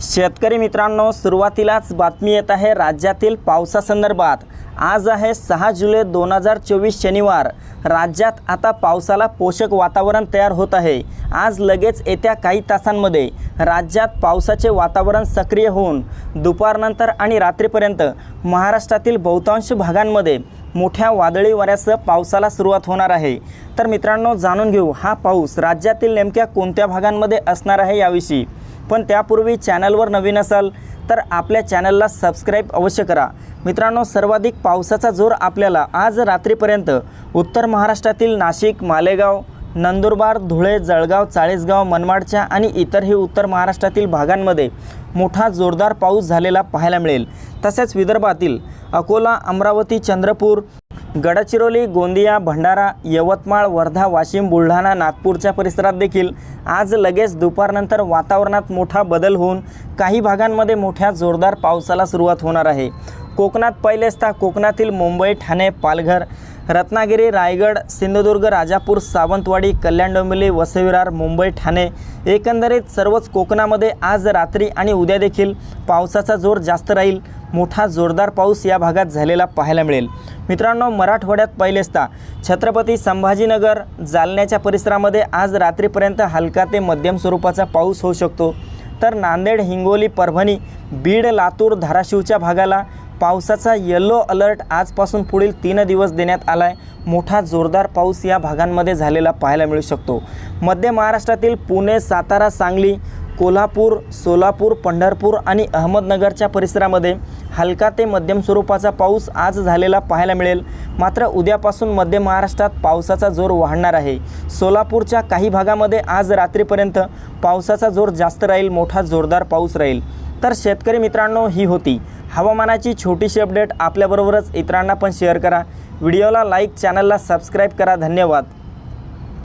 शेतकरी मित्रांनो सुरुवातीलाच बातमी येत आहे राज्यातील पावसासंदर्भात. आज आहे सहा जुलै दोन हजार चोवीस शनिवार. राज्यात आता पावसाला पोषक वातावरण तयार होत आहे. आज लगेच येत्या काही तासांमध्ये राज्यात पावसाचे वातावरण सक्रिय होऊन दुपारनंतर आणि रात्रीपर्यंत महाराष्ट्रातील बहुतांश भागांमध्ये मोठ्या वादळी वाऱ्यासह पावसाला सुरुवात होणार आहे. तर मित्रांनो जाणून घेऊ हा पाऊस राज्यातील नेमक्या कोणत्या भागांमध्ये असणार आहे याविषयी. पण त्यापूर्वी चॅनलवर नवीन असाल तर आपल्या चॅनलला सबस्क्राईब अवश्य करा. मित्रांनो सर्वाधिक पावसाचा जोर आपल्याला आज रात्रीपर्यंत उत्तर महाराष्ट्रातील नाशिक मालेगाव नंदुरबार धुळे जळगाव चाळीसगाव मनमाडच्या आणि इतरही उत्तर महाराष्ट्रातील भागांमध्ये मोठा जोरदार पाऊस झालेला पाहायला मिळेल. तसेच विदर्भातील अकोला अमरावती चंद्रपूर गडचिरोली गोंदिया भंडारा यवतमाळ वर्धा वाशिम बुलढाणा नागपूरच्या परिसरात देखील आज लगेच दुपारनंतर वातावरणात मोठा बदल होऊन काही भागांमध्ये मोठ्या जोरदार पावसाला सुरुवात होणार आहे. कोकणात पहिलेच तर कोकणातील मुंबई ठाणे पालघर रत्नागिरी रायगड सिंधुदुर्ग राजापूर सावंतवाडी कल्याण डोंबिवली वसविरार मुंबई ठाणे एकंदरीत सर्वच कोकणामध्ये आज रात्री आणि उद्या देखील पावसाचा जोर जास्त राहील. मोठा जोरदार पाऊस या भागात झालेला पाहायला मिळेल. मित्रांनो मराठवाड्यात पहिलेचता छत्रपती संभाजीनगर जालन्याच्या परिसरामध्ये आज रात्रीपर्यंत हलका ते मध्यम स्वरूपाचा पाऊस होऊ शकतो. तर नांदेड हिंगोली परभणी बीड लातूर धाराशिवच्या भागाला पावसाचा येलो अलर्ट आजपासून पुढील तीन दिवस देण्यात आला आहे मोठा जोरदार पाऊस या भागांमध्ये झालेला पाहायला मिळू शकतो. मध्य महाराष्ट्रातील पुणे सातारा सांगली कोल्हापूर सोलापूर पंढरपूर आणि अहमदनगरच्या परिसरामध्ये हलका ते मध्यम स्वरूपाचा पाऊस आज झालेला पाहायला मिळेल. मात्र उद्यापासून मध्य महाराष्ट्रात पावसाचा जोर वाढणार आहे. सोलापूरच्या काही भागामध्ये आज रात्रीपर्यंत पावसाचा जोर जास्त राहील मोठा जोरदार पाऊस राहील. तर शेतकरी मित्रांनो ही होती हवामानाची छोटीशी अपडेट. आपल्याबरोबरच इतरांना पण शेअर करा. व्हिडिओला लाईक चॅनलला सबस्क्राईब करा. धन्यवाद.